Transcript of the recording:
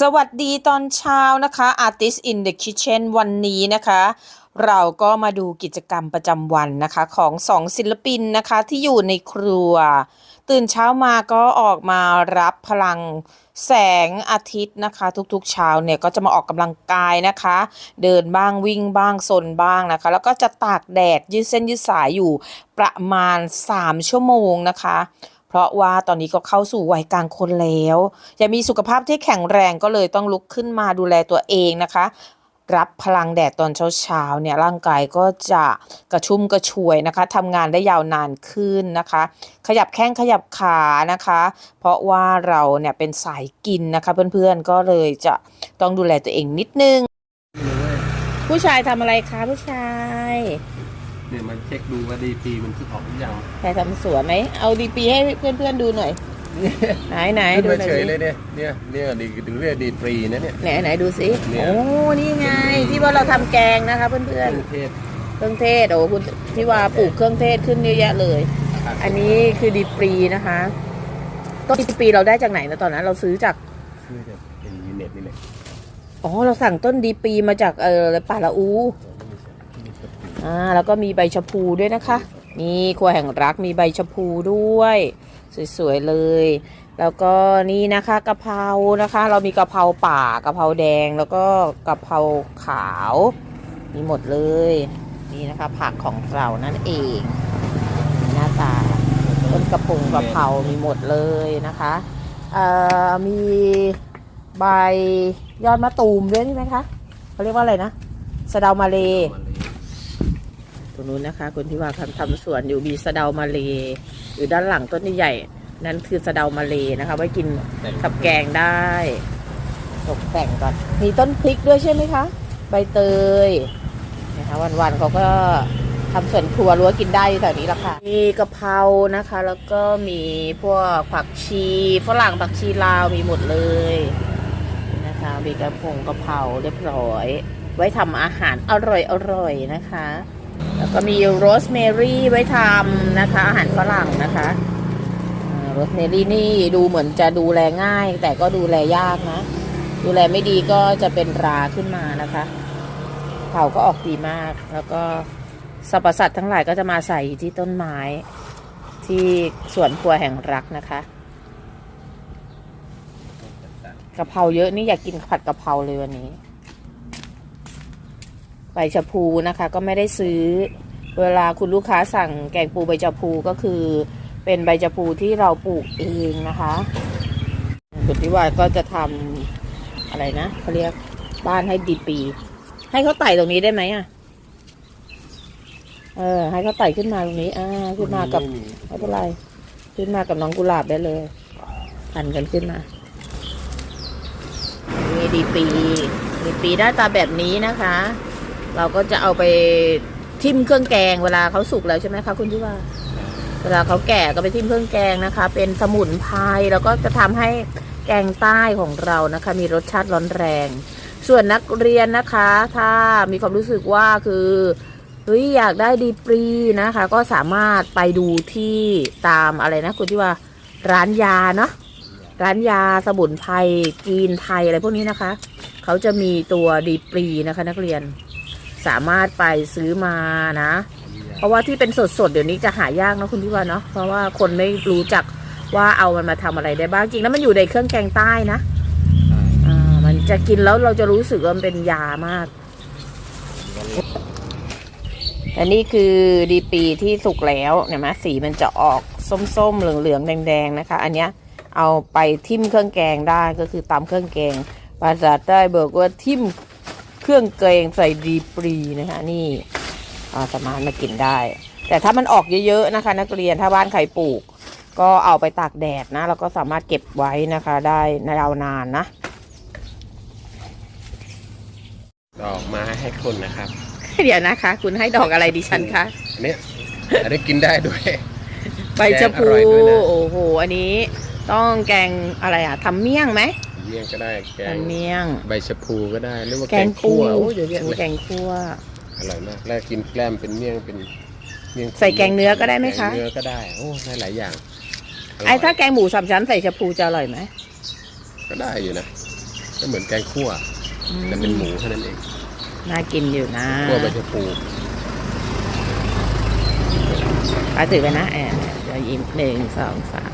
สวัสดีตอนเช้านะคะ Artist in the Kitchen วันนี้นะคะ เราก็มาดูกิจกรรมประจำวันนะคะของสองศิลปินนะคะที่อยู่ในครัว ตื่นเช้ามาก็ออกมารับพลังแสงอาทิตย์นะคะ ทุกๆเช้าเนี่ยก็จะมาออกกำลังกายนะคะ เดินบ้างวิ่งบ้างซนบ้างนะคะ แล้วก็จะตากแดดยืดเส้นยืดสายอยู่ประมาณ 3 ชั่วโมงนะคะ เพราะว่าตอนนี้ก็เข้าสู่วัยกลางคนแล้วอยากมีสุขภาพที่แข็งแรงก็เลยต้องลุกขึ้นมาดูแลตัวเองนะคะ รับพลังแดดตอนเช้าๆเนี่ยร่างกายก็จะกระชุ่มกระชวยนะคะทำงานได้ยาวนานขึ้นนะคะ ขยับแข้งขยับขานะคะ เพราะว่าเราเนี่ยเป็นสายกินนะคะ เพื่อนๆก็เลยจะต้องดูแลตัวเองนิดนึง ผู้ชายทำอะไรคะผู้ชาย เนี่ยมันเช็คดูว่าดีปีมันคือออกหรือยังใครทำสวยไหมเอาดีปีให้เพื่อนๆดูหน่อย ไหนไหนขึ้นดูมาหน่อยเฉยสิเลยเนี่ยเนี่ยเนี่ยดีถึงเรียกดีปรีนะเนี่ย ไหนไหนดูสิเนี่ย โอ้นี่ไงที่ว่าเราทำแกงนะคะเพื่เคอนรื่องเทศๆเครื่องเทศโอ้คุณที่ว่าปลูกเครื่องเทศขึ้นเยอะแยะเลยอันนี้คือดีปรีนะคะต้นดีปรีเราได้จากไหนนะตอนนั้นเราซื้อจาก คือจะเป็นยูเน็ตนี่แหละอ๋อเราสั่งต้นดีปรีมาจากเออป่าละอูอ่าแล้วก็มีใบชะพูด้วยนะคะ นี่ครัวแห่งรักมีใบชะพูด้วย สวยๆเลย แล้วก็นี่นะคะกะเพรานะคะ เรามีกะเพราป่ากะเพราแดงแล้วก็กะเพราขาว มีหมดเลยนี่นะคะผักของเรานั่นเองหน้าตาต้นกระพงกะเพรามีหมดเลยนะคะเอ่อมีใบยอดมะตูมด้วยใช่ไหมคะเขาเรียกว่าอะไรนะสะเดามาเล รงนู้นนะคะ คนที่ว่าทำทำสวนอยู่มีสะเดามาเลอยู่ด้านหลังต้นใหญ่นั่นคือสะเดามาเลนะคะไว้กินกับแกงได้ตกแต่งก่อนมีต้นพริกด้วยใช่ไหมคะ ใบเตยนะคะวันๆเขาก็ทำสวนครัวรั้วกินได้แถวนี้ละค่ะ มีกะเพรานะคะ แล้วก็มีพวกผักชีฝรั่งผักชีลาวมีหมดเลยนะคะมีกระพงกะเพราเรียบร้อย ไว้ทำอาหารอร่อยๆนะคะ แล้วก็มีโรสเมรี่ไว้ทำนะคะ อาหารฝรั่งนะคะโรสเมรี่นี่ดูเหมือนจะดูแลง่าย แต่ก็ดูแลยากนะ ดูแลไม่ดีก็จะเป็นราขึ้นมานะคะเผาก็ออกดีมาก แล้วก็สรรพสัตว์ทั้งหลายก็จะมาใส่ที่ต้นไม้ที่สวนครัวแห่งรักนะคะกะเพราเยอะนี่อยากกินผัดกะเพราเลยวันนี้ ใบชะพูนะคะ ก็ไม่ได้ซื้อ เวลาคุณลูกค้าสั่งแกงปูใบชะพูก็คือ เป็นใบชะพูที่เราปลูกเองนะคะคุณทิวาก็จะทำอะไรนะเขาเรียกบ้านให้ดีปี ให้เขาไต่ตรงนี้ได้ไหมอะ เออ ให้เขาไต่ขึ้นมาตรงนี้ อ่า ขึ้นมากับไไม่เป็นไรขึ้นมากับน้องกุหลาบได้เลยพันกันขึ้นมานี่ดีปีดีปีหน้าตาแบบนี้นะคะ เราก็จะเอาไปทิ่มเครื่องแกงเวลาเขาสุกแล้วใช่ไหมคะคุณที่ว่า เวลาเขาแก่ก็ไปทิ่มเครื่องแกงนะคะ เป็นสมุนไพรแล้วก็จะทำให้แกงใต้ของเรานะคะ มีรสชาติร้อนแรง ส่วนนักเรียนนะคะ ถ้ามีความรู้สึกว่าคือเฮ้ยอยากได้ดีปรีนะคะ ก็สามารถไปดูที่ตามอะไรนะคุณที่ว่าร้านยาเนาะร้านยาสมุนไพรจีนไทยอะไรพวกนี้นะคะ เขาจะมีตัวดีปรีนะคะ นักเรียน สามารถไปซื้อมานะ เพราะว่าที่เป็นสดๆ เดี๋ยวนี้จะหายากนะคุณพี่ว่าเนาะเพราะว่าคนไม่รู้จักว่าเอามันมาทำอะไรได้บ้างจริงแล้วมันอยู่ในเครื่องแกงใต้นะอ่ามันจะกินแล้วเราจะรู้สึกว่ามันเป็นยามากแต่นี่คือดีปีที่สุกแล้วเนี่ยมะสีมันจะออกส้มๆเหลืองๆแดงๆนะคะ อันเนี้ยเอาไปทิ่มเครื่องแกงได้ก็คือตำเครื่องแกงภาษาใต้บอกว่าทิ่ม เครื่องแกงใส่ดีปรีนะคะนี่อ่าสามารถมากินได้ แต่ถ้ามันออกเยอะๆนะคะ นักเรียนถ้าบ้านใครปลูก ก็เอาไปตากแดดนะแล้วก็สามารถเก็บไว้นะคะ ได้ยาวนานนะ ดอกไม้ให้คนนะครับ เดี๋ยวนะคะ คุณให้ดอกอะไรดิฉันคะอันเนี้ยอันนี้กินได้ด้วยใบชะพูแกงอร่อยด้วยนะโอ้โหอันนี้ต้องแกงอะไรอะทำเมี่ยงไหมเมี่ยงก็ได้ แกงทำเมี่ยง ใบชะพูก็ได้หรือว่าแกแกงงปูคั่วโอ้ยเยอะแยะเลยแกงคั่ว อร่อยมากแล้วกินแกล้มเป็นเมี่ยงเป็นเมี่ยงใส่แกงเนื้อก็ได้ไหมคะ แกงเนื้อก็ได้โอ้ได้หลายอย่างร่ยไอ้ถ้าแกงหมูสามชั้นใส่ชะพูจะอร่อยไหมก็ได้อยู่นะก็เหมือนแกงคั่วแต่เป็นหมูแค่นั้นเองน่ากินอยู่นะคั่วใบชะพูป้าถือไปนะแอนเดี๋ยวยิ้มหนึ่งสองสาม